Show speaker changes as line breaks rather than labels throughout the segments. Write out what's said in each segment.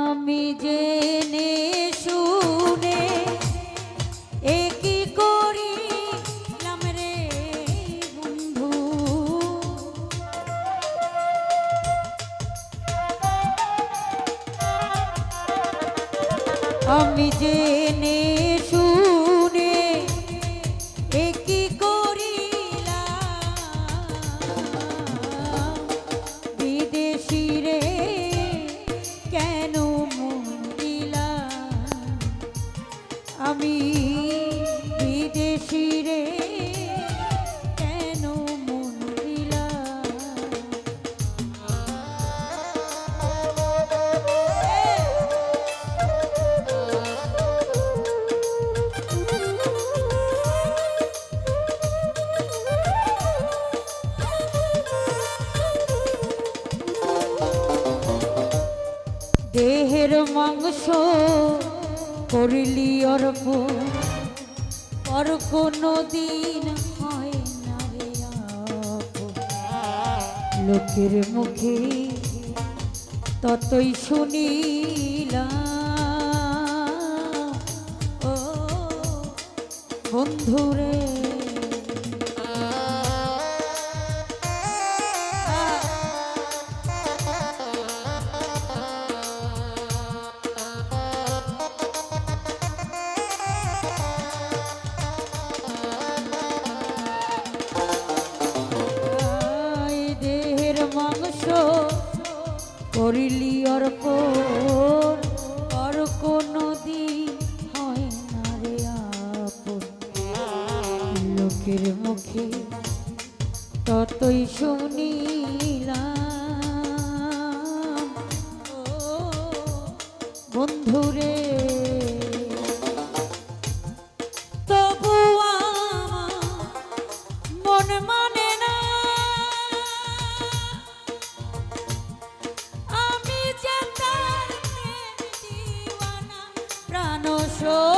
আমি জেনে শুনে একই করিলাম রে বন্ধু। শুনে একই করিলি অর্প পর কোনো দিন হয় না। লোকের মুখে ততই শুনিলাম ও বন্ধুরে করিলি আর কোনো দিন হয় রে লোকের মুখে ততই শুনিলাম বন্ধুরে। 走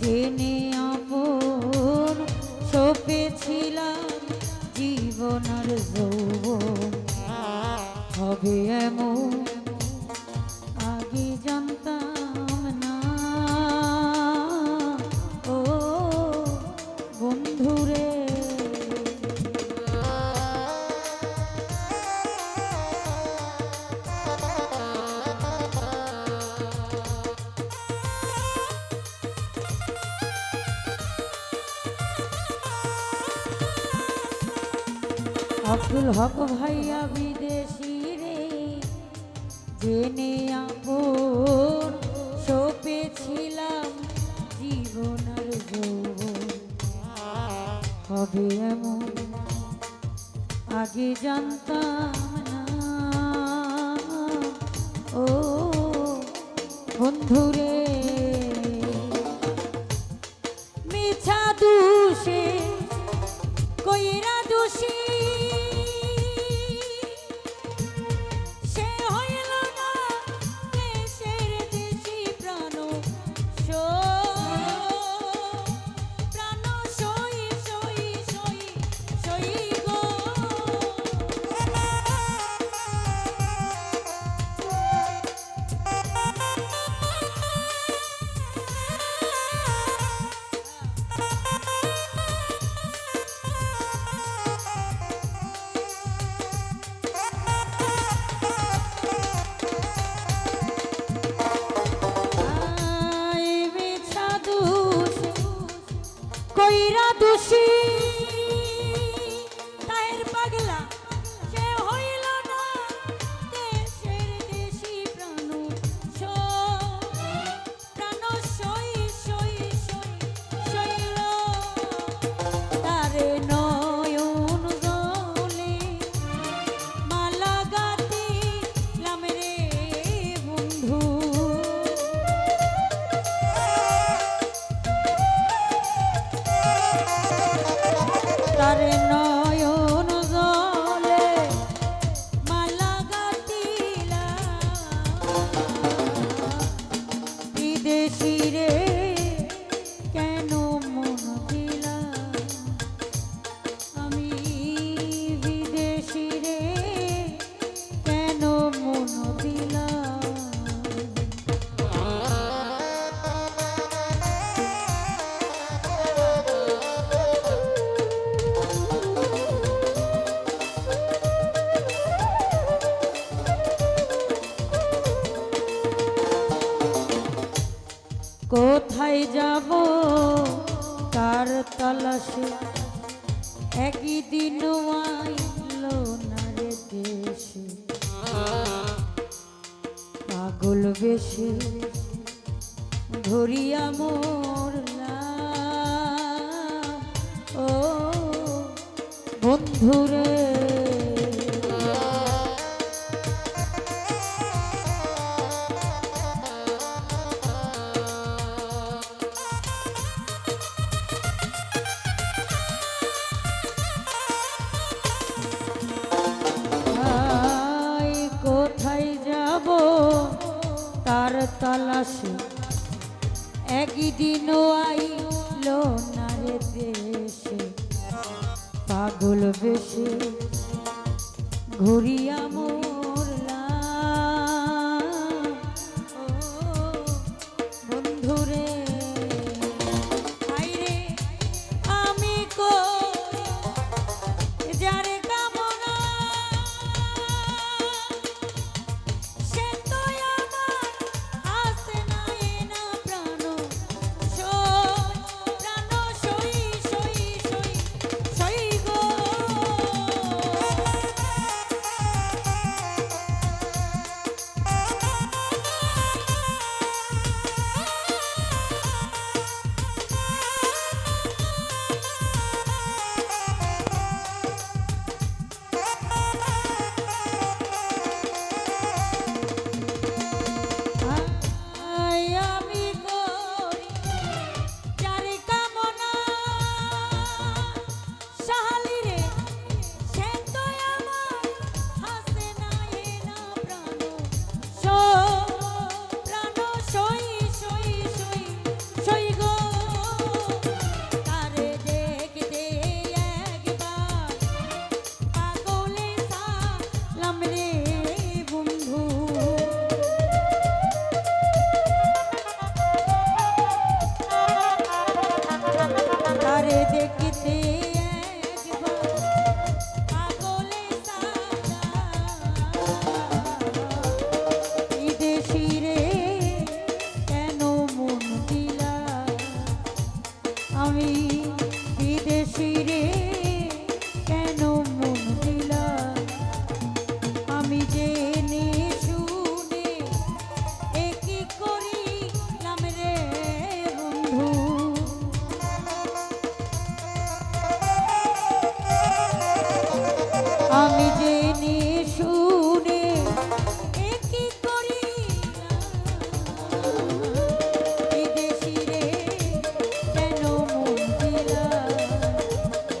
জেনে আপন সপেছিলাম জীবনের যৌব হবে এমন আব্দুল হক ভাইয়া বিদেশি রে। জেনে আপন সপেছিলাম জীবন আর হবে এমন, আগে জানতাম না। ও বন্ধুরে I'm not no তলসে একদিন আইলো না রে দেশে। পাগল বেশে ধরিয়া মোরলাম। ও বন্ধুরে তালাশে। একদিন আইল না রে দেশে। পাগল বেশে ঘুরিয়া মোর